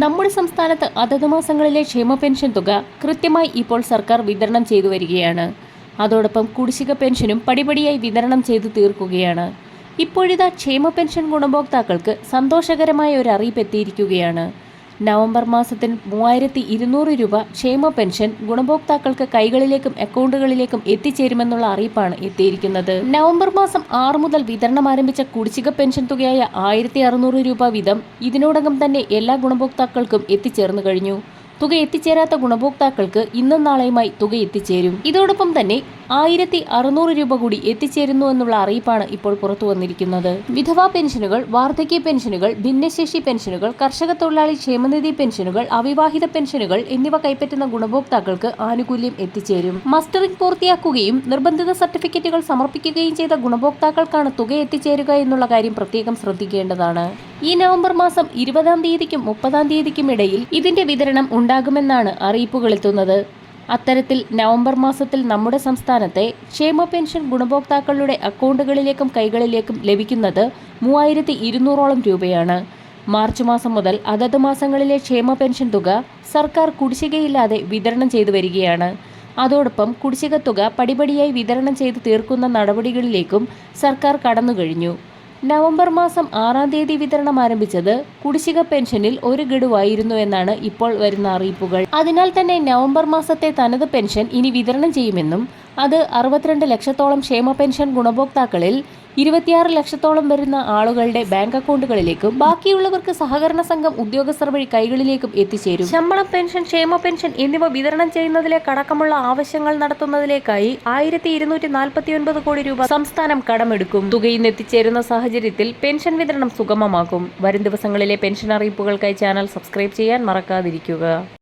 നമ്മുടെ സംസ്ഥാനത്ത് അതത് മാസങ്ങളിലെ ക്ഷേമ പെൻഷൻ തുക കൃത്യമായി ഇപ്പോൾ സർക്കാർ വിതരണം ചെയ്തു വരികയാണ്. അതോടൊപ്പം കുടിശ്ശിക പെൻഷനും പടിപടിയായി വിതരണം ചെയ്തു തീർക്കുകയാണ്. ഇപ്പോഴിതാ ക്ഷേമ പെൻഷൻ ഗുണഭോക്താക്കൾക്ക് സന്തോഷകരമായ ഒരു അറിയിപ്പ് എത്തിയിരിക്കുകയാണ്. നവംബർ മാസത്തിൽ മൂവായിരത്തി ഇരുന്നൂറ് രൂപ ക്ഷേമ പെൻഷൻ ഗുണഭോക്താക്കൾക്ക് കൈകളിലേക്കും അക്കൗണ്ടുകളിലേക്കും എത്തിച്ചേരുമെന്നുള്ള അറിയിപ്പാണ് എത്തിയിരിക്കുന്നത്. നവംബർ മാസം ആറ് മുതൽ വിതരണം ആരംഭിച്ച കുടിശ്ശിക പെൻഷൻ തുകയായ ആയിരത്തി രൂപ വീതം ഇതിനോടകം തന്നെ എല്ലാ ഗുണഭോക്താക്കൾക്കും എത്തിച്ചേർന്നു കഴിഞ്ഞു. തുക എത്തിച്ചേരാത്ത ഗുണഭോക്താക്കൾക്ക് ഇന്നും നാളെയുമായി തുക എത്തിച്ചേരും ഇതോടൊപ്പം തന്നെ ആയിരത്തി അറുന്നൂറ് രൂപ കൂടി എത്തിച്ചേരുന്നു എന്നുള്ള അറിയിപ്പാണ് ഇപ്പോൾ പുറത്തു വന്നിരിക്കുന്നത്. വിധവാ പെൻഷനുകൾ വാർദ്ധക്യ പെൻഷനുകൾ ഭിന്നശേഷി പെൻഷനുകൾ കർഷക തൊഴിലാളി ക്ഷേമനിധി പെൻഷനുകൾ അവിവാഹിത പെൻഷനുകൾ എന്നിവ കൈപ്പറ്റുന്ന ഗുണഭോക്താക്കൾക്ക് ആനുകൂല്യം എത്തിച്ചേരും. മസ്റ്ററിംഗ് പൂർത്തിയാക്കുകയും നിർബന്ധിത സർട്ടിഫിക്കറ്റുകൾ സമർപ്പിക്കുകയും ചെയ്ത ഗുണഭോക്താക്കൾക്കാണ് തുക എത്തിച്ചേരുക എന്നുള്ള കാര്യം പ്രത്യേകം ശ്രദ്ധിക്കേണ്ടതാണ്. ഈ നവംബർ മാസം ഇരുപതാം തീയതിക്കും മുപ്പതാം തീയതിക്കും ഇടയിൽ ഇതിന്റെ വിതരണം ഉണ്ടാകുമെന്നാണ് അറിയിപ്പുകൾ എത്തുന്നത് അത്തരത്തിൽ നവംബർ മാസത്തിൽ നമ്മുടെ സംസ്ഥാനത്തെ ക്ഷേമ പെൻഷൻ ഗുണഭോക്താക്കളുടെ അക്കൗണ്ടുകളിലേക്കും കൈകളിലേക്കും ലഭിക്കുന്നത് മൂവായിരത്തി ഇരുന്നൂറോളം രൂപയാണ്. മാർച്ച് മാസം മുതൽ അതത് മാസങ്ങളിലെ ക്ഷേമ പെൻഷൻ തുക സർക്കാർ കുടിശ്ശികയില്ലാതെ വിതരണം ചെയ്തു വരികയാണ്. അതോടൊപ്പം കുടിശ്ശിക തുക പടിപടിയായി വിതരണം ചെയ്ത് തീർക്കുന്ന നടപടികളിലേക്കും സർക്കാർ കടന്നുകഴിഞ്ഞു. നവംബർ മാസം ആറാം തീയതി വിതരണം ആരംഭിച്ചത് കുടിശ്ശിക പെൻഷനിൽ ഒരു ഗഡുവായിരുന്നു എന്നാണ് ഇപ്പോൾ വരുന്ന അറിയിപ്പുകൾ. അതിനാൽ തന്നെ നവംബർ മാസത്തെ തനത് പെൻഷൻ ഇനി വിതരണം ചെയ്യുമെന്നും അത് അറുപത്തിരണ്ട് ലക്ഷത്തോളം ക്ഷേമ പെൻഷൻ ഗുണഭോക്താക്കളിൽ ഇരുപത്തിയാറ് ലക്ഷത്തോളം വരുന്ന ആളുകളുടെ ബാങ്ക് അക്കൗണ്ടുകളിലേക്കും ബാക്കിയുള്ളവർക്ക് സഹകരണ സംഘം ഉദ്യോഗസ്ഥർ വഴി കൈകളിലേക്കും എത്തിച്ചേരും. ശമ്പളം പെൻഷൻ ക്ഷേമ പെൻഷൻ എന്നിവ വിതരണം ചെയ്യുന്നതിലെ ചെയ്യുന്നതിലേക്കടക്കമുള്ള ആവശ്യങ്ങൾ നടത്തുന്നതിലേക്കായി ആയിരത്തി ഇരുന്നൂറ്റി നാൽപ്പത്തി ഒൻപത് കോടി രൂപ സംസ്ഥാനം കടമെടുക്കും. തുകയിൽ എത്തിച്ചേരുന്ന സാഹചര്യത്തിൽ പെൻഷൻ വിതരണം സുഗമമാക്കും. വരും ദിവസങ്ങളിലെ പെൻഷൻ അറിയിപ്പുകൾക്കായി ചാനൽ സബ്സ്ക്രൈബ് ചെയ്യാൻ മറക്കാതിരിക്കുക.